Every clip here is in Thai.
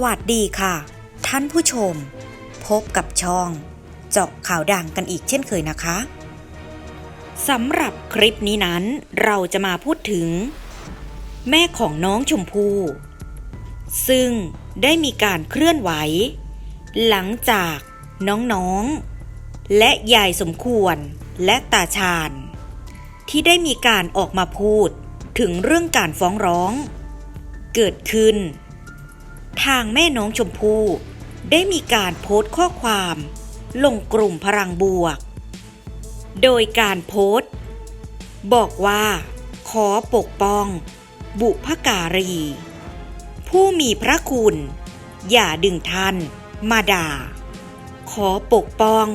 สวัสดีค่ะ ท่านผู้ชม พบกับช่อง เจาะข่าวดังกันอีกเช่นเคยนะคะสำหรับคลิปนี้นั้นเราจะมาพูดถึง แม่ของน้องชมพู่ซึ่งได้มีการเคลื่อนไหว หลังจากน้องๆ และยายสมควรและตาชาญ ที่ได้มีการออกมาพูดถึงเรื่องการฟ้องร้อง เกิดขึ้น ทางแม่น้องชมพู่ได้มีการโพสต์ข้อความ ลงกลุ่มพลังบวก โดยการโพสต์ บอกว่า ขอปกป้อง บุพการี ผู้มีพระคุณ อย่าดึงท่านมาด่า ขอปกป้อง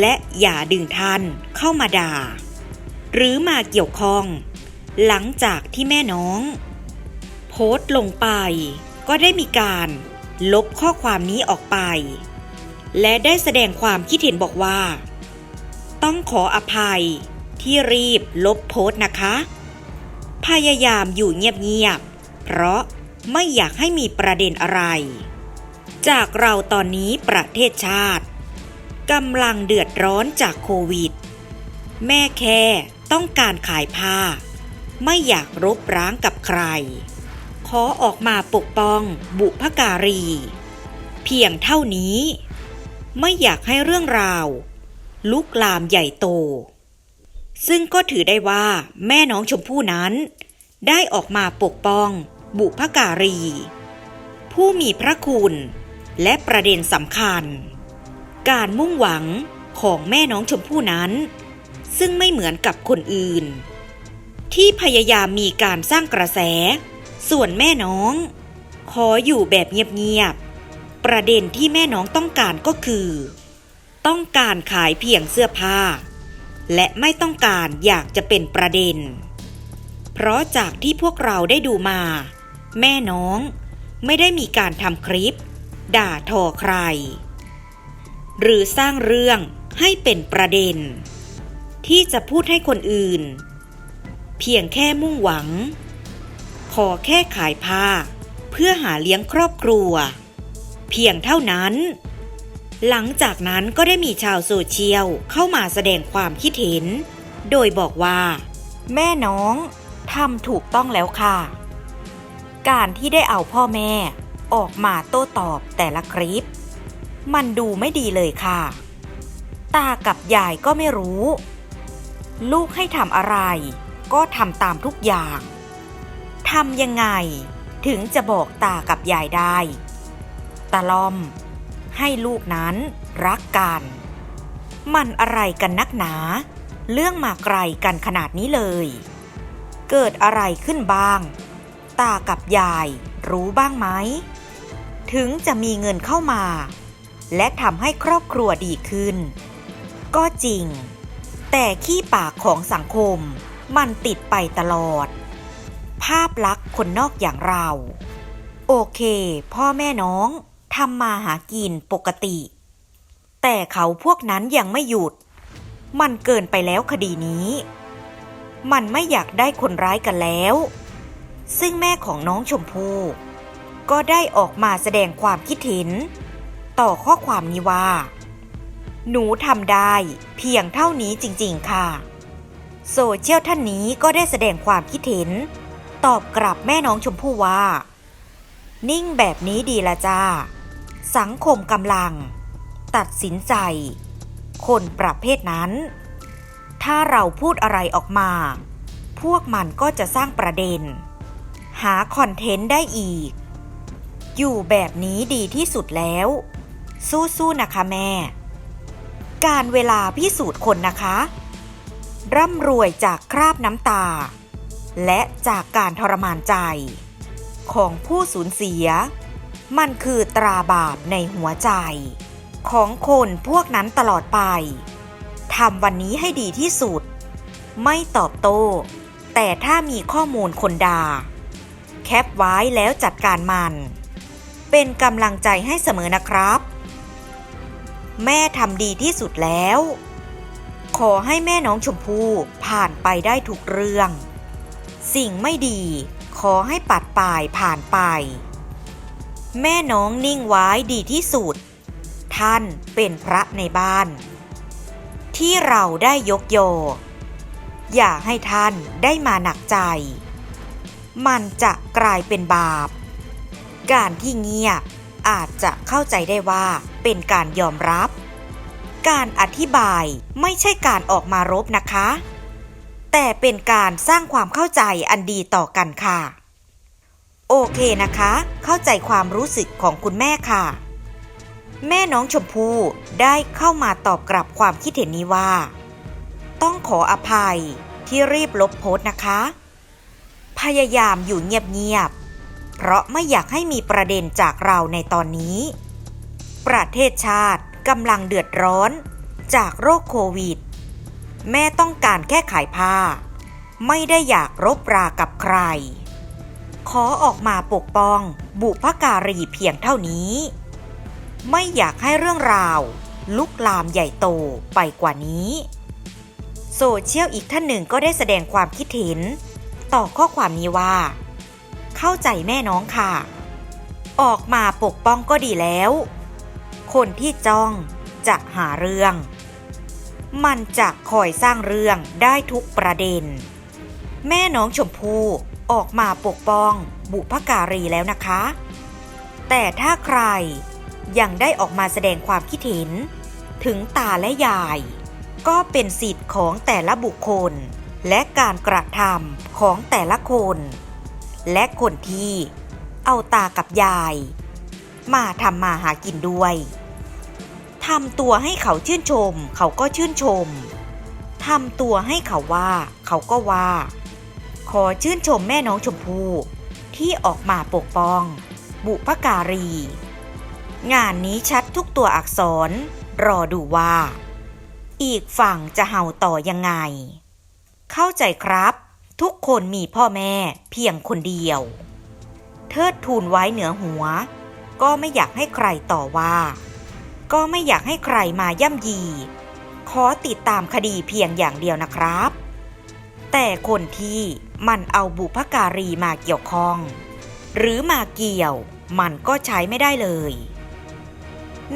และอย่าดึงท่านเข้ามาด่า หรือมาเกี่ยวข้อง หลังจากที่แม่น้อง โพสต์ลงไป ก็ได้มีการลบข้อความนี้ออกไป และได้แสดงความคิดเห็นบอกว่า ต้องขออภัยที่รีบลบโพสต์นะคะ พยายามอยู่เงียบๆ เพราะไม่อยากให้มีประเด็นอะไร จากเราตอนนี้ประเทศชาติกำลังเดือดร้อนจากโควิด แม่แค่ต้องการขายผ้า ไม่อยากรบร้างกับใคร อออกมาปกป้องบุพการี เพียงเท่านี้ ไม่อยากให้เรื่องราว ลุกลามใหญ่โต ซึ่งก็ถือได้ว่าแม่น้องชมพู่นั้น ได้ออกมาปกป้องบุพการี ผู้มีพระคุณและประเด็นสำคัญ การมุ่งหวังของแม่น้องชมพู่นั้น ซึ่งไม่เหมือนกับคนอื่น ที่พยายามมีการสร้างกระแส ส่วนแม่น้อง ขออยู่แบบเงียบๆ ประเด็นที่แม่น้องต้องการก็คือ ต้องการขายเพียงเสื้อผ้า และไม่ต้องการอยากจะเป็นประเด็น เพราะจากที่พวกเราได้ดูมา แม่น้องไม่ได้มีการทำคลิป ด่าทอใคร หรือสร้างเรื่องให้เป็นประเด็น ที่จะพูดให้คนอื่น เพียงแค่มุ่งหวัง ขอแค่ขายผ้า เพื่อหาเลี้ยงครอบครัว เพียงเท่านั้น หลังจากนั้นก็ได้มีชาวโซเชียลเข้ามาแสดงความคิดเห็น โดยบอกว่า แม่น้องทำถูกต้องแล้วค่ะ การที่ได้เอาพ่อแม่ออกมาโต้ตอบแต่ละคลิป มันดูไม่ดีเลยค่ะ ตากับยายก็ไม่รู้ ลูกให้ทำอะไร ก็ทำตามทุกอย่าง ทำยังไง ถึงจะบอกตากับยายได้ ตาลอม ให้ลูกนั้นรักกัน มันอะไรกันนักหนา เรื่องมาไกลกันขนาดนี้เลย เกิดอะไรขึ้นบ้าง ตากับยายรู้บ้างไหม ถึงจะมีเงินเข้ามา และทำให้ครอบครัวดีขึ้น ก็จริง แต่ขี้ปากของสังคมมันติดไปตลอด ภาพลักษณ์คนนอกอย่างเรา โอเค พ่อแม่น้องทำมาหากินปกติ แต่เขาพวกนั้นยังไม่หยุด มันเกินไปแล้วคดีนี้ มันไม่อยากได้คนร้ายกันแล้ว ซึ่งแม่ของน้องชมพู่ก็ได้ออกมาแสดงความคิดเห็น ต่อข้อความนี้ว่า หนูทำได้เพียงเท่านี้จริง ๆ ค่ะ โซเชียลท่านนี้ก็ได้แสดงความคิดเห็น ตอบกลับแม่น้องชมพู่ว่า นิ่งแบบนี้ดีละจ้า สังคมกำลัง ตัดสินใจ คนประเภทนั้น ถ้าเราพูดอะไรออกมา พวกมันก็จะสร้างประเด็น หาคอนเทนต์ได้อีก อยู่แบบนี้ดีที่สุดแล้ว สู้ๆนะคะแม่ การเวลาพิสูจน์คนนะคะ ร่ำรวยจากคราบน้ำตา และจากการทรมานใจ ของผู้สูญเสีย มันคือตราบาปในหัวใจ ของคนพวกนั้นตลอดไปทำวันนี้ให้ดีที่สุด ไม่ตอบโต้ แต่ถ้ามีข้อมูลคนดา่าแคปไว้แล้วจัดการมัน เป็นกำลังใจให้เสมอนะครับ แม่ทำดีที่สุดแล้ว ขอให้แม่น้องชมพู่ผ่านไปได้ทุกเรื่อง สิ่งไม่ดี ขอให้ปัดป่ายผ่านไป แม่น้องนิ่งไว้ดีที่สุด ท่านเป็นพระในบ้าน ที่เราได้ยกโย อย่าให้ท่านได้มาหนักใจ มันจะกลายเป็นบาป การที่เงียบอาจจะเข้าใจได้ว่าเป็นการยอมรับ การอธิบายไม่ใช่การออกมารบนะคะ แต่เป็นการสร้างความเข้าใจอันดีต่อกันค่ะ โอเคนะคะ เข้าใจความรู้สึกของคุณแม่ค่ะ แม่น้องชมพู่ได้เข้ามาตอบกลับความคิดเห็นนี้ว่า ต้องขออภัยที่รีบลบโพสต์นะคะ พยายามอยู่เงียบๆเพราะไม่อยากให้มีประเด็นจากเราในตอนนี้ ประเทศชาติกำลังเดือดร้อนจากโรคโควิด แม่ต้องการแค่ขายผ้า ไม่ได้อยากรบรากับใคร ขอออกมาปกป้องบุพการีเพียงเท่านี้ ไม่อยากให้เรื่องราว ลุกลามใหญ่โตไปกว่านี้ โซเชียลอีกท่านหนึ่งก็ได้แสดงความคิดเห็น ต่อข้อความนี้ว่า เข้าใจแม่น้องค่ะ ออกมาปกป้องก็ดีแล้ว คนที่จ้องจะหาเรื่อง มันจะคอยสร้างเรื่องได้ทุกประเด็น แม่น้องชมพู่ออกมาปกป้องบุพการีแล้วนะคะ แต่ถ้าใครยังได้ออกมาแสดงความคิดเห็น ถึงตาและยาย ก็เป็นสิทธิ์ของแต่ละบุคคล และการกระทำของแต่ละคน และคนที่เอาตากับยาย มาทำมาหากินด้วย ทำตัวให้เขาชื่นชม เขาก็ชื่นชม ทำตัวให้เขาว่า เขาก็ว่า ขอชื่นชมแม่น้องชมพู่ที่ออกมาปกป้อง บุพการี งานนี้ชัดทุกตัวอักษร รอดูว่า อีกฝั่งจะเห่าต่อยังไง เข้าใจครับ ทุกคนมีพ่อแม่เพียงคนเดียว เทิดทูนไว้เหนือหัว ก็ไม่อยากให้ใครต่อว่า ก็ไม่อยากให้ใครมาย่ำยี ขอติดตามคดีเพียงอย่างเดียวนะครับ แต่คนที่มันเอาบุพการีมาเกี่ยวข้อง หรือมาเกี่ยวมันก็ใช้ไม่ได้เลย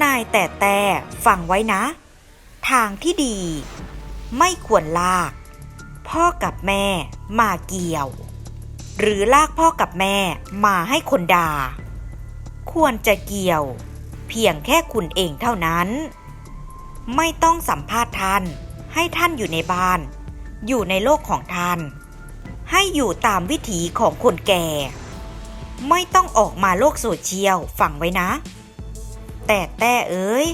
นายแต่แต่ฟังไว้นะ ทางที่ดี ไม่ควรลาก พ่อกับแม่มาเกี่ยว หรือลากพ่อกับแม่มาให้คนด่า ควรจะเกี่ยว เพียงแค่คุณเองเท่านั้น ไม่ต้องสัมภาษณ์ท่าน ให้ท่านอยู่ในบ้าน อยู่ในโลกของท่าน ให้อยู่ตามวิถีของคนแก่ ไม่ต้องออกมาโลกโซเชียล ฟังไว้นะ แต่แต่เอ้ย